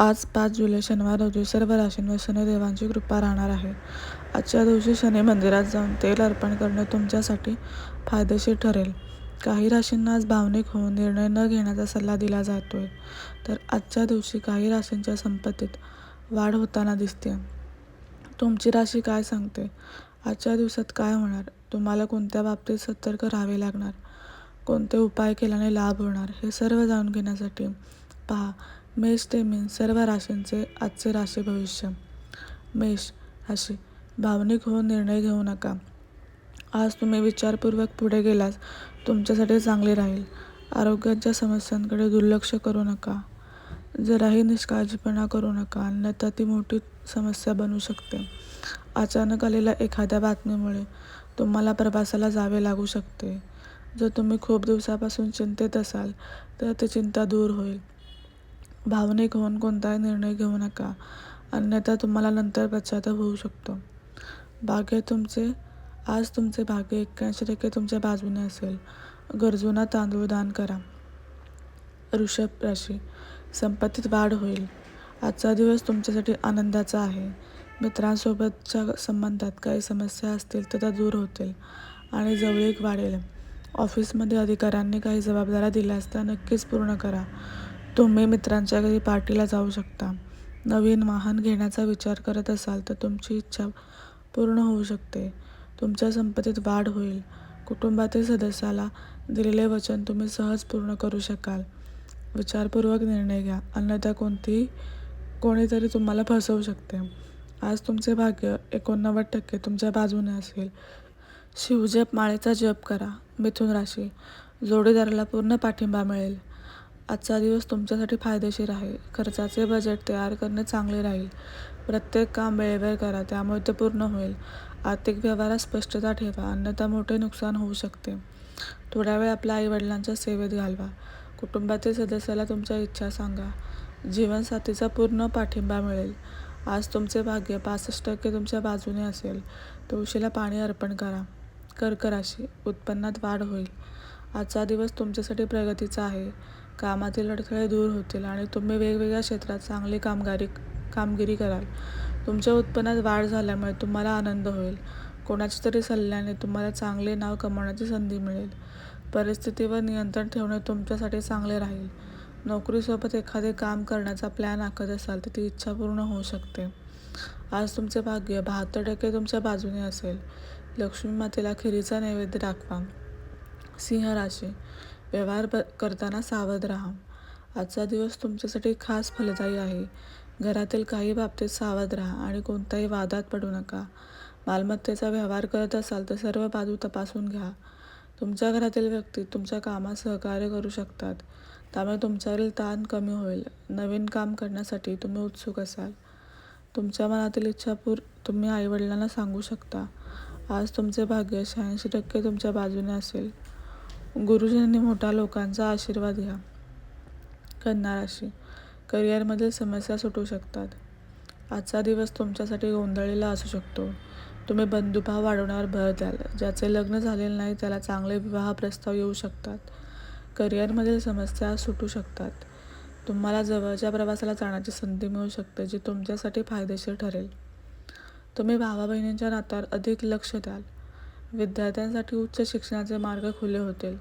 आज पाच जुलै शनिवार रोजी सर्व राशींवर शनिदेवांची कृपा राहणार आहे. आजच्या दिवशी शनी मंदिरात जाऊन तेल अर्पण करणे तुमच्यासाठी फायदेशीर ठरेल. काही राशींना आज भावनिक होऊन निर्णय न घेण्याचा सल्ला दिला जातोय. तर आजच्या दिवशी काही राशींच्या संपत्तीत वाढ होताना दिसते तुमची राशी काय सांगते? आजच्या दिवसात काय होणार? तुम्हाला कोणत्या बाबतीत सतर्क राहावे लागणार? कोणते उपाय केल्याने लाभ होणार? हे सर्व जाणून घेण्यासाठी पहा मेष ते मीन सर्व राशींचे आजचे राशी भविष्य. मेष राशी भावनिक होऊन निर्णय घेऊ नका. आज तुम्ही विचारपूर्वक पुढे गेलास तुमच्यासाठी चांगले राहील. आरोग्याच्या समस्यांकडे दुर्लक्ष करू नका. जराही निष्काळजीपणा करू नका अन्यथा ती मोठी समस्या बनू शकते. अचानक आलेल्या एखाद्या बातमीमुळे तुम्हाला प्रवासाला जावे लागू शकते. जर तुम्ही खूप दिवसापासून चिंतेत असाल तर ती चिंता दूर होईल. भावनिक होऊन कोणताही निर्णय घेऊ नका. अन्यथा तुम्हाला नंतर पश्चाताप होऊ शकतो. भाग्य तुमचे आज तुमचे भाग्य एक्क्याऐंशी टक्के तुमच्या बाजूने असेल. गरजूंना तांदूळ दान करा. ऋषभ राशी संपत्तीत वाढ होईल. आजचा दिवस तुमच्यासाठी आनंदाचा आहे. मित्रांसोबतच्या संबंधात काही समस्या असतील तर त्या दूर होतील आणि जवळीक वाढेल. ऑफिसमध्ये अधिकाऱ्यांनी काही जबाबदाऱ्या दिल्यास त्या नक्कीच पूर्ण करा. तुम्ही मित्रांच्या घरी पार्टीला जाऊ शकता. नवीन वाहन घेण्याचा विचार करत असाल तर तुमची इच्छा पूर्ण होऊ शकते. तुमच्या संपत्तीत वाढ होईल. कुटुंबातील सदस्याला दिलेले वचन तुम्ही सहज पूर्ण करू शकाल. विचारपूर्वक निर्णय घ्या. अन्यथा कोणतीही कोणीतरी तुम्हाला फसवू शकते. आज तुमचे भाग्य एकोणनव्वद टक्के तुमच्या बाजूने असेल. शिवजप माळेचा जप करा. मिथुन राशी. जोडीदाराला पूर्ण पाठिंबा मिळेल. आजचा दिवस तुमच्यासाठी फायदेशीर आहे. खर्चाचे बजेट तयार करणे चांगले राहील. प्रत्येक काम वेळेवर करा त्यामुळे ते पूर्ण होईल. आर्थिक व्यवहारात स्पष्टता ठेवा अन्यथा मोठे नुकसान होऊ शकते. थोड्या वेळ आपल्या आईवडिलांच्या सेवेत घालवा. कुटुंबातील सदस्याला तुमच्या इच्छा सांगा. जीवनसाथीचा पूर्ण पाठिंबा मिळेल. आज तुमचे भाग्य पासष्ट टक्के तुमच्या बाजूने असेल. तुळशीला पाणी अर्पण करा. कर्क राशी उत्पन्नात वाढ होईल. आजचा दिवस तुमच्यासाठी प्रगतीचा आहे. कामातील अडथळे दूर होतील आणि तुम्ही वेगवेगळ्या क्षेत्रात चांगली कामगारी कामगिरी कराल. तुमच्या उत्पन्नात वाढ झाल्यामुळे तुम्हाला आनंद होईल. कोणाच्या तरी सल्ल्याने तुम्हाला चांगले नाव कमावण्याची संधी मिळेल. परिस्थितीवर नियंत्रण ठेवणे तुमच्यासाठी चांगले राहील. नोकरीसोबत एखादे काम करण्याचा प्लॅन आखत असाल तर ती इच्छा पूर्ण होऊ शकते. आज तुमचे भाग्य बहात्तर टक्के तुमच्या बाजूने असेल. लक्ष्मी मातेला खिरीचा नैवेद्य दाखवा. सिंह राशी. व्यवहार ब करताना सावध राहा. आजचा दिवस तुमच्यासाठी खास फलदायी आहे. घरातील काही बाबतीत सावध राहा आणि कोणत्याही वादात पडू नका. मालमत्तेचा व्यवहार करत असाल तर सर्व बाजू तपासून घ्या. तुमच्या घरातील व्यक्ती तुमच्या कामात सहकार्य करू शकतात. त्यामुळे तुमच्यावरील ताण कमी होईल. नवीन काम करण्यासाठी तुम्ही उत्सुक असाल. तुमच्या मनातील इच्छा पूर तुम्ही आईवडिलांना सांगू शकता. आज तुमचे भाग्य शहाऐंशी टक्के तुमच्या बाजूने असेल. गुरुजींनी मोठ्या लोकांचा आशीर्वाद घ्या. कन्या राशी करिअरमधील समस्या सुटू शकतात. आजचा दिवस तुमच्यासाठी गोंधळलेला असू शकतो. तुम्ही बंधुभाव वाढवण्यावर भर द्याल. ज्याचे लग्न झालेले नाही त्याला चांगले विवाह प्रस्ताव येऊ शकतात. करिअरमधील समस्या सुटू शकतात. तुम्हाला जवळच्या प्रवासाला जाण्याची संधी मिळू शकते जी तुमच्यासाठी फायदेशीर ठरेल. तुम्ही भावा बहिणींच्या नात्यावर अधिक लक्ष द्याल. विद्यार्थ्यांसाठी उच्च शिक्षणाचे मार्ग खुले होतील.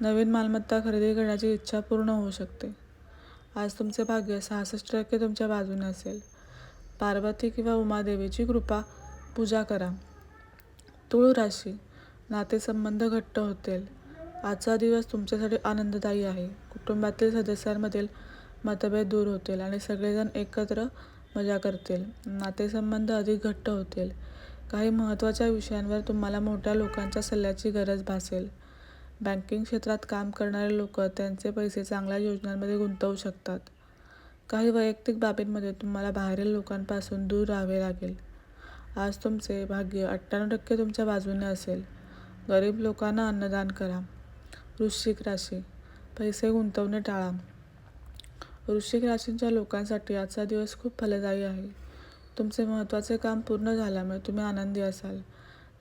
नवीन मालमत्ता खरेदी करण्याची इच्छा पूर्ण होऊ शकते. आज तुमचे भाग्य सहासष्ट टक्के तुमच्या बाजूने असेल. पार्वती किंवा उमादेवीची कृपा पूजा करा. तुळ राशी नातेसंबंध घट्ट होतील. आजचा दिवस तुमच्यासाठी आनंददायी आहे. कुटुंबातील सदस्यांमधील मतभेद दूर होतील आणि सगळेजण एकत्र मजा करतील. नातेसंबंध अधिक घट्ट होतील. काही महत्त्वाच्या विषयांवर तुम्हाला मोठ्या लोकांच्या सल्ल्याची गरज भासेल. बँकिंग क्षेत्रात काम करणारे लोक त्यांचे पैसे चांगल्या योजनांमध्ये गुंतवू शकतात. काही वैयक्तिक बाबींमध्ये तुम्हाला बाहेरील लोकांपासून दूर राहावे लागेल. आज तुमचे भाग्य अठ्ठ्याण्णव टक्के तुमच्या बाजूने असेल. गरीब लोकांना अन्नदान करा. वृश्चिक राशी. पैसे गुंतवणे टाळा. वृश्चिक राशींच्या लोकांसाठी आजचा दिवस खूप फलदायी आहे. तुमचे महत्त्वाचे काम पूर्ण झाल्यामुळे तुम्ही आनंदी असाल.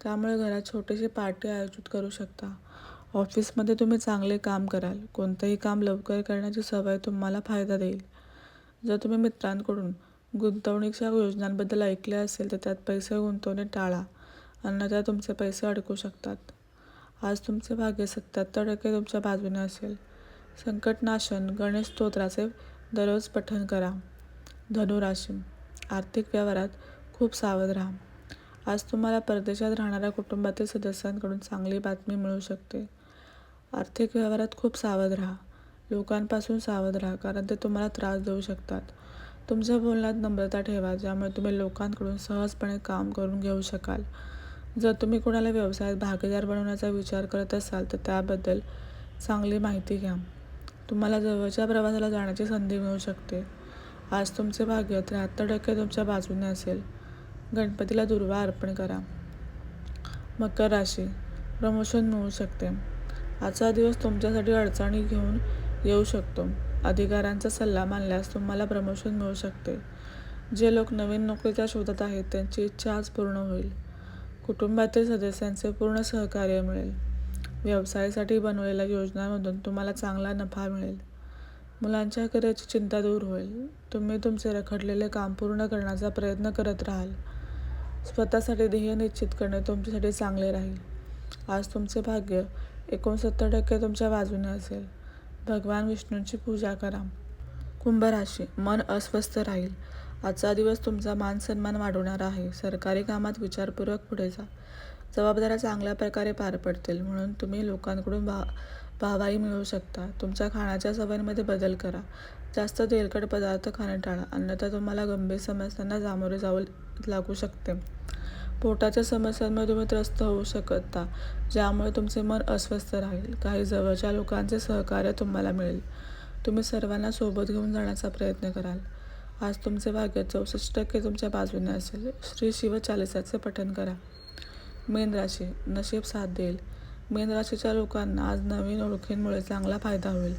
त्यामुळे घरात छोटीशी पार्टी आयोजित करू शकता. ऑफिसमध्ये तुम्ही चांगले काम कराल. कोणतंही काम लवकर करण्याची सवय तुम्हाला फायदा देईल. जर तुम्ही मित्रांकडून गुंतवणुकीच्या योजनांबद्दल ऐकले असेल तर त्यात पैसे गुंतवणे टाळा. अन्यथा तुमचे पैसे अडकू शकतात. आज तुमचे भाग्य सत्याहत्तर टक्के तुमच्या बाजूने असेल. संकटनाशन गणेश स्तोत्राचे दररोज पठण करा. धनुराशी. आर्थिक व्यवहारात खूप सावध राहा. आज तुम्हाला परदेशात राहणाऱ्या कुटुंबातील सदस्यांकडून चांगली बातमी मिळू शकते. आर्थिक व्यवहारात खूप सावध राहा. लोकांपासून सावध राहा कारण ते तुम्हाला त्रास देऊ शकतात. तुमच्या बोलण्यात नम्रता ठेवा ज्यामुळे तुम्ही लोकांकडून सहजपणे काम करून घेऊ शकाल. जर तुम्ही कोणाला व्यवसायात भागीदार बनवण्याचा विचार करत असाल तर त्याबद्दल चांगली माहिती घ्या. तुम्हाला जवळच्या प्रवासाला जाण्याची संधी मिळू शकते. आज तुमचे भाग्य त्र्याहत्तर टक्के तुमच्या बाजूने असेल. गणपतीला दुर्वा अर्पण करा. मकर राशी प्रमोशन मिळू शकते. आजचा दिवस तुमच्यासाठी अडचणी घेऊन येऊ शकतो. अधिकाऱ्यांचा सल्ला मानल्यास तुम्हाला प्रमोशन मिळू शकते. जे लोक नवीन नोकरीच्या शोधात आहेत त्यांची इच्छा आज पूर्ण होईल. कुटुंबातील सदस्यांचे पूर्ण सहकार्य मिळेल. व्यवसायासाठी बनवलेल्या योजनांमधून तुम्हाला चांगला नफा मिळेल. मुलांच्या करिअरची चिंता दूर होईल. तुम्ही तुमचे रखडलेले काम पूर्ण करण्याचा प्रयत्न करत राहाल. स्वतःसाठी ध्येय निश्चित करणे तुमच्यासाठी चांगले राहील. आज तुमचे भाग्य एकोणसत्तर टक्के तुमच्या बाजूने असेल. भगवान विष्णूंची पूजा करा. कुंभ राशी मन अस्वस्थ राहील. आजचा दिवस तुमचा मान सन्मान वाढवणारा आहे. सरकारी कामात विचारपूर्वक पुढे जा. जबाबदाऱ्या चांगल्या प्रकारे पार पडतील म्हणून तुम्ही लोकांकडून भा वाहवाही मिळू शकता. तुमच्या खाण्याच्या सवयींमध्ये बदल करा. जास्त तेलकट पदार्थ खाणे टाळा. अन्यथा तुम्हाला गंभीर समस्यांना सामोरे जावं लागू शकते. पोटाच्या समस्यांमुळे तुम्ही त्रस्त होऊ शकता ज्यामुळे तुमचे मन अस्वस्थ राहील. काही जवळच्या लोकांचे सहकार्य तुम्हाला मिळेल. तुम्ही सर्वांना सोबत घेऊन जाण्याचा प्रयत्न कराल. आज तुमचे भाग्य चौसष्ट टक्के तुमच्या बाजूने असेल. श्री शिव चालिसाचे पठण करा. मेन राशी. नशीब साथ देईल. मीन राशीच्या लोकांना आज नवीन ओळखींमुळे चांगला फायदा होईल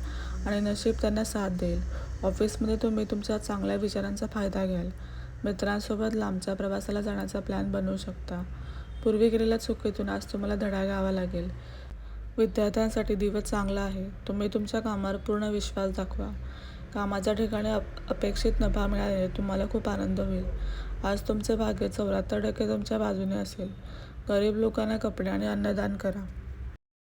आणि नशीब त्यांना साथ देईल. ऑफिसमध्ये तुम्ही तुमच्या चांगल्या विचारांचा फायदा घ्याल. मित्रांसोबत लांबच्या प्रवासाला जाण्याचा प्लॅन बनवू शकता. पूर्वी केलेल्या चुकीतून आज तुम्हाला धडा घ्यावा लागेल. विद्यार्थ्यांसाठी दिवस चांगला आहे. तुम्ही तुमच्या कामावर पूर्ण विश्वास दाखवा. कामाच्या ठिकाणी अप अपेक्षित नफा मिळाल्याने तुम्हाला खूप आनंद होईल. आज तुमचे भाग्य चौऱ्याहत्तर टक्के तुमच्या बाजूने असेल. गरीब लोकांना कपडे आणि अन्नदान करा.